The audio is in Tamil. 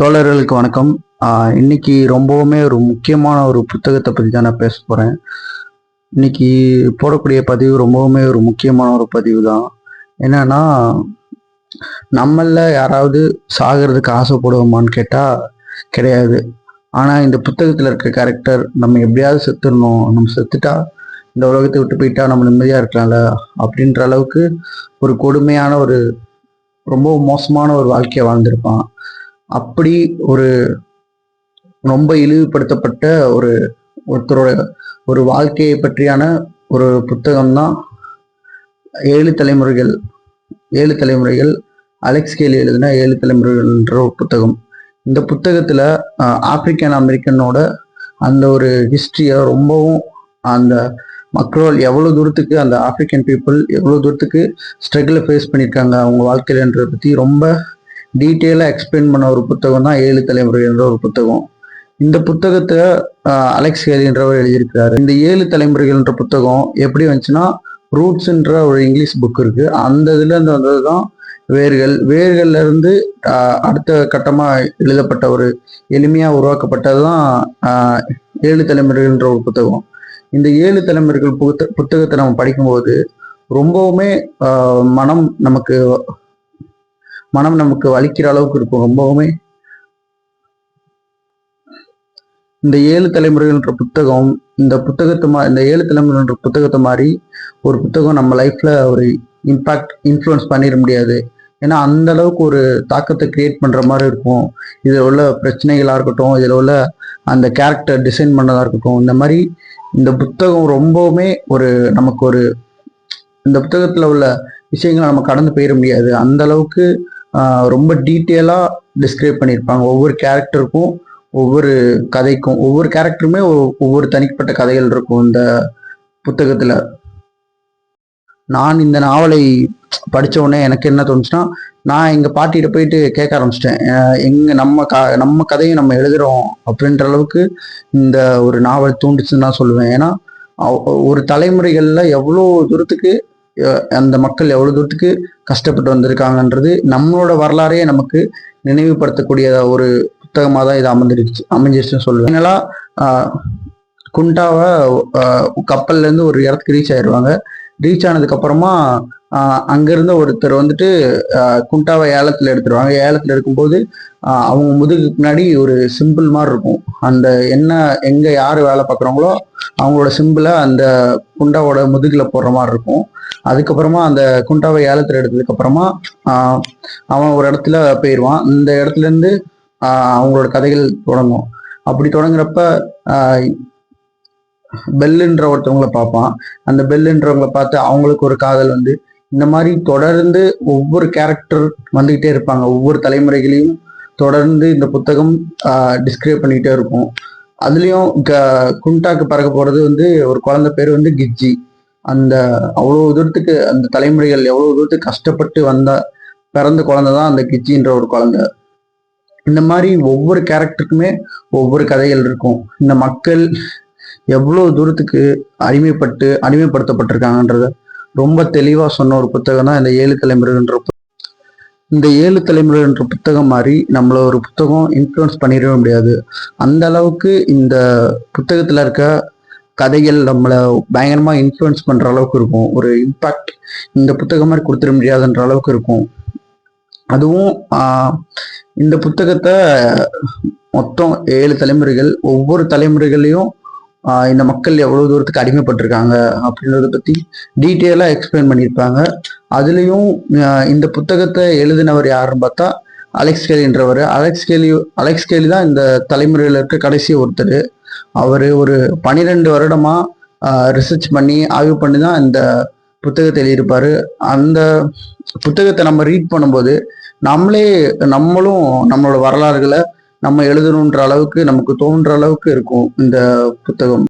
தோழர்களுக்கு வணக்கம். இன்னைக்கு ரொம்பவுமே ஒரு முக்கியமான ஒரு புத்தகத்தை பற்றி தான் நான் பேச போகிறேன் இன்னைக்கு போடக்கூடிய பதிவு ரொம்பவுமே ஒரு முக்கியமான ஒரு பதிவு தான். என்னன்னா நம்மள யாராவது சாகிறதுக்கு ஆசைப்படுவோமான்னு கேட்டால் கிடையாது. ஆனால் இந்த புத்தகத்தில் இருக்க கேரக்டர் நம்ம எப்படியாவது செத்துடணும் நம்ம செத்துட்டா இந்த உலகத்தை விட்டு போயிட்டா நம்ம நிம்மதியாக இருக்கலாம்ல அப்படின்ற அளவுக்கு ஒரு கொடுமையான ஒரு ரொம்ப மோசமான ஒரு வாழ்க்கையை வாழ்ந்திருப்பான். அப்படி ஒரு ரொம்ப இழிவுபடுத்தப்பட்ட ஒரு ஒருத்தரோட ஒரு வாழ்க்கையை பற்றியான ஒரு புத்தகம் தான் ஏழு தலைமுறைகள் ஏழு தலைமுறைகள் அலெக்ஸ் கேலி எழுதின ஏழு தலைமுறைகள்ன்ற ஒரு புத்தகம். இந்த புத்தகத்தில் ஆப்பிரிக்கன் அமெரிக்கனோட அந்த ஒரு ஹிஸ்ட்ரியை ரொம்பவும் அந்த மக்கள் எவ்வளோ தூரத்துக்கு அந்த ஆப்பிரிக்கன் பீப்புள் எவ்வளோ தூரத்துக்கு ஸ்ட்ரகிளை ஃபேஸ் பண்ணியிருக்காங்க அவங்க வாழ்க்கையிலன்றதை பற்றி ரொம்ப டீட்டெயிலாக எக்ஸ்பிளைன் பண்ண ஒரு புத்தகம் தான் ஏழு தலைமுறைன்ற ஒரு புத்தகம். இந்த புத்தகத்தை ஆஹ், அலெக்ஸ் ஹேலின்றவர் எழுதியிருக்கிறாரு. இந்த ஏழு தலைமுறைகள்ன்ற புத்தகம் எப்படி வந்துச்சுன்னா ரூட்ஸ்ன்ற ஒரு இங்கிலீஷ் புக் இருக்கு. அந்த இதுல இருந்து வந்தது தான் வேர்கள். வேர்கள்ல இருந்து அடுத்த கட்டமா எழுதப்பட்ட ஒரு எளிமையா உருவாக்கப்பட்டது தான் ஏழு தலைமுறைகள்ன்ற ஒரு புத்தகம். இந்த ஏழு தலைமுறைகள் புத்த புத்தகத்தை நம்ம படிக்கும்போது ரொம்பவுமே மனம் நமக்கு மனம் நமக்கு வலிக்கிற அளவுக்கு இருக்கும் ரொம்பவுமே. இந்த ஏழு தலைமுறைகள்ன்ற புத்தகம் இந்த புத்தகத்தை மா இந்த ஏழு தலைமுறைன்ற புத்தகத்தை மாதிரி ஒரு புத்தகம் நம்ம லைஃப்ல ஒரு இம்பாக்ட் இன்ஃப்ளூயன்ஸ் பண்ணிட முடியாது. ஏன்னா அந்த அளவுக்கு ஒரு தாக்கத்தை கிரியேட் பண்ற மாதிரி இருக்கும். இதில் உள்ள பிரச்சனைகளாக இருக்கட்டும் இதில் உள்ள அந்த கேரக்டர் டிசைன் பண்ணதா இருக்கட்டும் இந்த மாதிரி இந்த புத்தகம் ரொம்பவுமே ஒரு நமக்கு ஒரு இந்த புத்தகத்தில் உள்ள விஷயங்களை நம்ம கடந்து போயிட முடியாது. அந்த அளவுக்கு ரொம்ப டீட்டெயிலாக டிஸ்கிரைப் பண்ணியிருப்பாங்க. ஒவ்வொரு கேரக்டருக்கும் ஒவ்வொரு கதைக்கும் ஒவ்வொரு கேரக்டருமே ஒவ்வொரு தனிப்பட்ட கதைகள் இருக்கும் இந்த புத்தகத்தில். நான் இந்த நாவலை படிச்ச உடனே எனக்கு என்ன தோணுச்சுன்னா நான் எங்கள் பாட்டிகிட்ட போயிட்டு கேட்க ஆரம்பிச்சிட்டேன். எங்கள் நம்ம க நம்ம கதையை நம்ம எழுதுகிறோம் அப்படின்ற அளவுக்கு இந்த ஒரு நாவல் தூண்டுச்சுன்னு தான் சொல்லுவேன். ஏன்னா ஒரு தலைமுறைகளில் எவ்வளோ தூரத்துக்கு அந்த மக்கள் எவ்வளவு தூரத்துக்கு கஷ்டப்பட்டு வந்திருக்காங்கன்றது நம்மளோட வரலாறையே நமக்கு நினைவுபடுத்தக்கூடிய ஒரு புத்தகமாக தான் இது அமைஞ்சிருச்சு அமைஞ்சிருச்சுன்னு சொல்லுவேன் ஏன்னா குண்டாவை கப்பல்ல இருந்து ஒரு இடத்துக்கு ரீச் ஆயிடுவாங்க ரீச் ஆனதுக்கு அப்புறமா அங்கிருந்த ஒருத்தர் வந்துட்டு குண்டாவை ஏலத்தில் எடுத்துருவாங்க. ஏலத்தில் எடுக்கும்போது அவங்க முதுகுக்கு பின்னாடி ஒரு சிம்பிள் மாதிரி இருக்கும். அந்த என்ன எங்க யார் வேலை பார்க்குறாங்களோ அவங்களோட சிம்பிளை அந்த குண்டாவோட முதுகில் போடுற மாதிரி இருக்கும். அதுக்கப்புறமா அந்த குண்டாவை ஏலத்தில் எடுத்ததுக்கு அப்புறமா அவன் ஒரு இடத்துல போயிடுவான் இந்த இடத்துல இருந்து அவங்களோட கதைகள் தொடங்கும். அப்படி தொடங்குறப்ப பெல்லுன்ற ஒருத்தவங்கள பார்ப்பான். அந்த பெல்லுன்றவங்கள பார்த்து அவங்களுக்கு ஒரு காதல் வந்து இந்த மாதிரி தொடர்ந்து ஒவ்வொரு கேரக்டர் வந்துகிட்டே இருப்பாங்க. ஒவ்வொரு தலைமுறைகளையும் தொடர்ந்து இந்த புத்தகம் டிஸ்கிரைப் பண்ணிக்கிட்டே இருக்கும். அதுலேயும் க- குண்டாக்கு பறக்க போகிறது வந்து ஒரு குழந்தை பேர் வந்து கிஜ்ஜி அந்த அவ்வளோ தூரத்துக்கு அந்த தலைமுறைகள் எவ்வளோ தூரத்துக்கு கஷ்டப்பட்டு வந்த பிறந்த குழந்தை தான் அந்த கிஜ்ஜின்ற ஒரு குழந்தை. இந்த மாதிரி ஒவ்வொரு கேரக்டருக்குமே ஒவ்வொரு கதைகள் இருக்கும். இந்த மக்கள் எவ்வளோ தூரத்துக்கு அடிமைப்பட்டு அடிமைப்படுத்தப்பட்டிருக்காங்கன்றத ரொம்ப தெளிவாக சொன்ன ஒரு புத்தகம் தான் இந்த ஏழு தலைமுறைன்ற இந்த ஏழு தலைமுறைன்ற புத்தகம் மாதிரி நம்மளை ஒரு புத்தகம் இன்ஃப்ளூயன்ஸ் பண்ணிடவே முடியாது. அந்த அளவுக்கு இந்த புத்தகத்தில் இருக்க கதைகள் நம்மளை பயங்கரமாக இன்ஃப்ளூயன்ஸ் பண்ணுற அளவுக்கு இருக்கும். ஒரு இம்பாக்ட் இந்த புத்தகம் மாதிரி கொடுத்துட முடியாதுன்ற அளவுக்கு இருக்கும். அதுவும் இந்த புத்தகத்தை மொத்தம் ஏழு தலைமுறைகள் ஒவ்வொரு தலைமுறைகளையும் இந்த மக்கள் எவ்வளவு தூரத்துக்கு அடிமைப்பட்டிருக்காங்க அப்படின்றத பத்தி டீட்டெயிலாக எக்ஸ்பிளைன் பண்ணியிருப்பாங்க. அதுலேயும் இந்த புத்தகத்தை எழுதினவர் யாருன்னு பார்த்தா அலெக்ஸ் கேலின்றவர் அலெக்ஸ் கேலி அலெக்ஸ் கேலி தான் இந்த தலைமுறையில் இருக்க கடைசி ஒருத்தர். அவர் ஒரு பனிரெண்டு வருடமாக ரிசர்ச் பண்ணி ஆய்வு பண்ணி தான் இந்த புத்தகத்தை எழுதியிருப்பார். அந்த புத்தகத்தை நம்ம ரீட் பண்ணும்போது நம்மளே நம்மளும் நம்மளோட வரலாறுகளை நம்ம எழுதணுன்ற அளவுக்கு நமக்கு தோன்ற அளவுக்கு இருக்கும் இந்த புத்தகம்.